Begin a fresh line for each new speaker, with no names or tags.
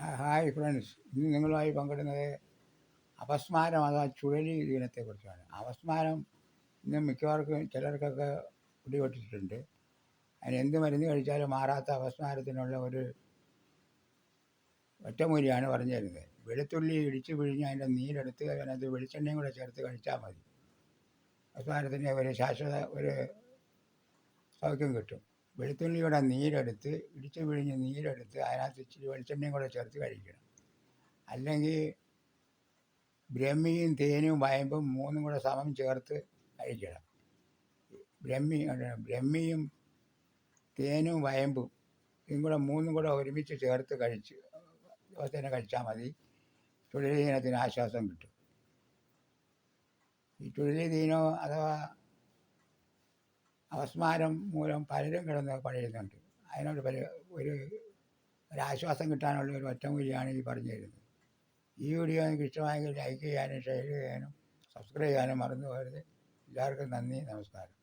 Hi friends. ഇന്ന് നിങ്ങളുമായി പങ്കിടുന്നത് അപസ്മാരം അഥവാ ചുഴലി ദിനത്തെക്കുറിച്ചാണ്. അപസ്മാരം ഇന്ന് മിക്കവാർക്കും ചിലർക്കൊക്കെ പിടിപെട്ടിട്ടുണ്ട് അതിന് എന്ത് മരുന്ന് കഴിച്ചാലും മാറാത്ത അപസ്മാരത്തിനുള്ള ഒരു ഒറ്റമൂലിയാണ് പറഞ്ഞു തരുന്നത്. വെളുത്തുള്ളി ഇടിച്ച് പിഴിഞ്ഞ് അതിന്റെ നീരെടുത്ത് അതിനകത്ത് വെളിച്ചെണ്ണയും കൂടെ ചേർത്ത് കഴിച്ചാൽ മതി. അപസ്മാരത്തിന്റെ ഒരു ശാശ്വത ഒരു സൗഖ്യം കിട്ടും. വെളുത്തുള്ളിയുടെ നീരെടുത്ത് ഇടിച്ച് പിഴിഞ്ഞ് നീരെടുത്ത് അതിനകത്ത് ഇച്ചിരി വെളിച്ചെണ്ണയും കൂടെ ചേർത്ത് കഴിക്കണം. അല്ലെങ്കിൽ ബ്രഹ്മിയും തേനും വയമ്പും മൂന്നും കൂടെ സമം ചേർത്ത് കഴിക്കണം. ബ്രഹ്മി ബ്രഹ്മിയും തേനും വയമ്പും ഇതും കൂടെ മൂന്നും കൂടെ ഒരുമിച്ച് ചേർത്ത് കഴിച്ച് ദിവസേന കഴിച്ചാൽ മതി. ചുഴലിദീനത്തിന് ആശ്വാസം കിട്ടും. ഈ ചുഴലിദീനോ അഥവാ അവസ്മാരം മൂലം പലരും കിടന്ന് പഴയുന്നുണ്ട് അതിനോട് പല ഒരു ഒരാശ്വാസം കിട്ടാനുള്ള ഒരു ഒറ്റമൂലിയാണ് ഈ പറഞ്ഞു തരുന്നത് ഈ വീഡിയോ നിങ്ങൾക്ക് ഇഷ്ടമായെങ്കിൽ ലൈക്ക് ചെയ്യാനും ഷെയർ ചെയ്യാനും സബ്സ്ക്രൈബ് ചെയ്യാനും മറന്നു പോകരുത്. എല്ലാവർക്കും നന്ദി നമസ്കാരം.